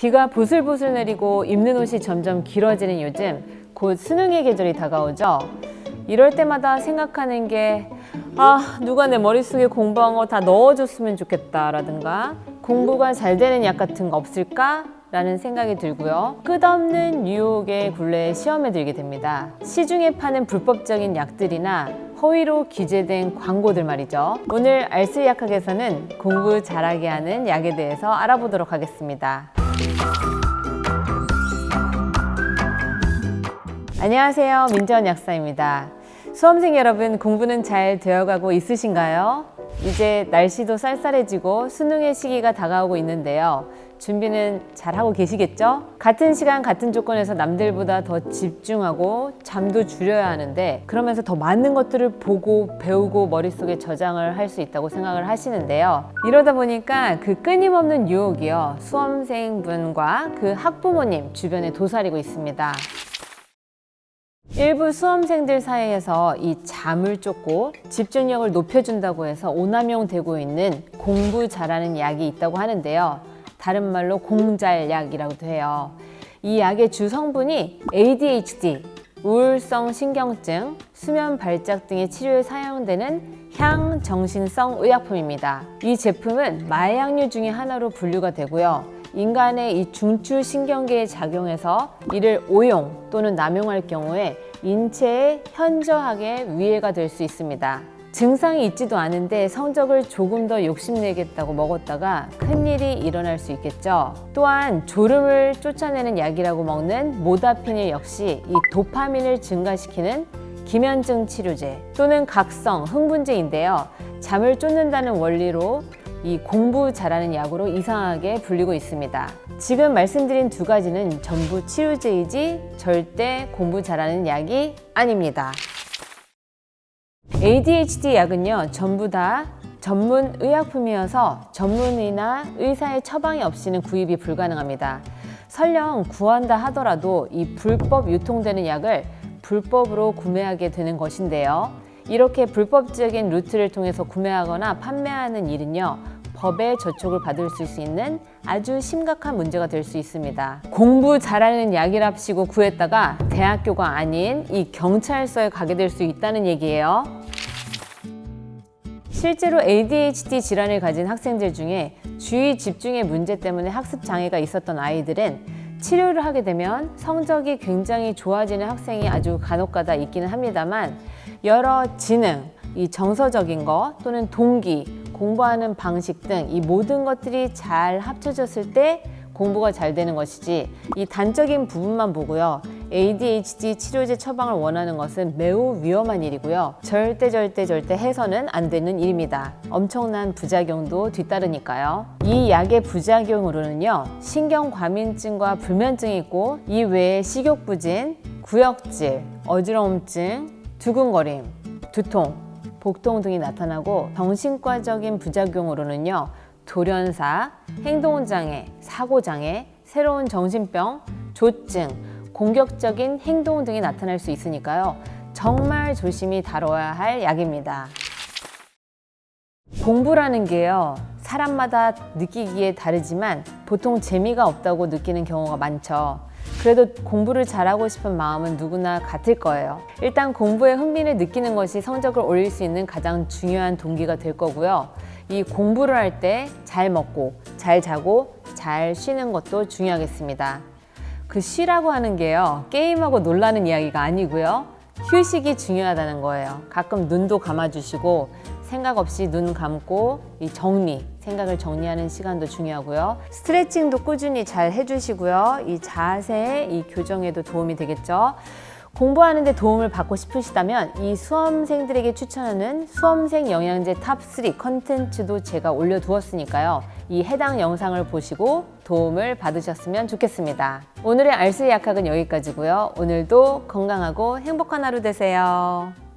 비가 보슬보슬 내리고 입는 옷이 점점 길어지는 요즘 곧 수능의 계절이 다가오죠. 이럴 때마다 생각하는 게 아, 누가 내 머릿속에 공부한 거 다 넣어줬으면 좋겠다라든가 공부가 잘 되는 약 같은 거 없을까? 라는 생각이 들고요. 끝없는 유혹의 굴레에 시험에 들게 됩니다. 시중에 파는 불법적인 약들이나 허위로 기재된 광고들 말이죠. 오늘 알쓸약학에서는 공부 잘하게 하는 약에 대해서 알아보도록 하겠습니다. 안녕하세요. 민지원 약사입니다. 수험생 여러분, 공부는 잘 되어가고 있으신가요? 이제 날씨도 쌀쌀해지고 수능의 시기가 다가오고 있는데요. 준비는 잘 하고 계시겠죠? 같은 시간, 같은 조건에서 남들보다 더 집중하고 잠도 줄여야 하는데 그러면서 더 많은 것들을 보고 배우고 머릿속에 저장을 할 수 있다고 생각을 하시는데요. 이러다 보니까 그 끊임없는 유혹이요. 수험생분과 그 학부모님 주변에 도사리고 있습니다. 일부 수험생들 사이에서 이 잠을 쫓고 집중력을 높여준다고 해서 오남용 되고 있는 공부 잘하는 약이 있다고 하는데요. 다른 말로 공잘약이라고도 해요. 이 약의 주 성분이 ADHD, 우울성 신경증, 수면 발작 등의 치료에 사용되는 향정신성 의약품입니다. 이 제품은 마약류 중의 하나로 분류가 되고요. 인간의 이 중추 신경계에 작용해서 이를 오용 또는 남용할 경우에 인체에 현저하게 위해가 될 수 있습니다. 증상이 있지도 않은데 성적을 조금 더 욕심내겠다고 먹었다가 큰일이 일어날 수 있겠죠. 또한 졸음을 쫓아내는 약이라고 먹는 모다피닐 역시 이 도파민을 증가시키는 기면증 치료제 또는 각성, 흥분제인데요. 잠을 쫓는다는 원리로 이 공부 잘하는 약으로 이상하게 불리고 있습니다. 지금 말씀드린 두 가지는 전부 치료제이지 절대 공부 잘하는 약이 아닙니다. ADHD 약은요, 전부 다 전문 의약품이어서 전문의나 의사의 처방이 없이는 구입이 불가능합니다. 설령 구한다 하더라도 이 불법 유통되는 약을 불법으로 구매하게 되는 것인데요. 이렇게 불법적인 루트를 통해서 구매하거나 판매하는 일은요, 법의 저촉을 받을 수 있는 아주 심각한 문제가 될 수 있습니다. 공부 잘하는 약이랍시고 구했다가 대학교가 아닌 이 경찰서에 가게 될 수 있다는 얘기예요. 실제로 ADHD 질환을 가진 학생들 중에 주의 집중의 문제 때문에 학습 장애가 있었던 아이들은 치료를 하게 되면 성적이 굉장히 좋아지는 학생이 아주 간혹가다 있기는 합니다만 여러 지능, 이 정서적인 것 또는 동기, 공부하는 방식 등 이 모든 것들이 잘 합쳐졌을 때 공부가 잘 되는 것이지 이 단적인 부분만 보고요. ADHD 치료제 처방을 원하는 것은 매우 위험한 일이고요. 절대 절대 절대 해서는 안 되는 일입니다. 엄청난 부작용도 뒤따르니까요. 이 약의 부작용으로는요. 신경 과민증과 불면증이 있고 이 외에 식욕 부진, 구역질, 어지러움증, 두근거림, 두통, 복통 등이 나타나고 정신과적인 부작용으로는요. 돌연사, 행동장애, 사고장애, 새로운 정신병, 조증, 공격적인 행동 등이 나타날 수 있으니까요. 정말 조심히 다뤄야 할 약입니다. 공부라는 게요. 사람마다 느끼기에 다르지만 보통 재미가 없다고 느끼는 경우가 많죠. 그래도 공부를 잘하고 싶은 마음은 누구나 같을 거예요. 일단 공부에 흥미를 느끼는 것이 성적을 올릴 수 있는 가장 중요한 동기가 될 거고요. 이 공부를 할 때 잘 먹고, 잘 자고, 잘 쉬는 것도 중요하겠습니다. 그 쉬라고 하는 게요. 게임하고 놀라는 이야기가 아니고요. 휴식이 중요하다는 거예요. 가끔 눈도 감아주시고 생각 없이 눈 감고 이 정리, 생각을 정리하는 시간도 중요하고요. 스트레칭도 꾸준히 잘 해주시고요. 이 자세, 이 교정에도 도움이 되겠죠. 공부하는데 도움을 받고 싶으시다면 이 수험생들에게 추천하는 수험생 영양제 탑3 컨텐츠도 제가 올려두었으니까요. 이 해당 영상을 보시고 도움을 받으셨으면 좋겠습니다. 오늘의 알쓸 약학은 여기까지고요. 오늘도 건강하고 행복한 하루 되세요.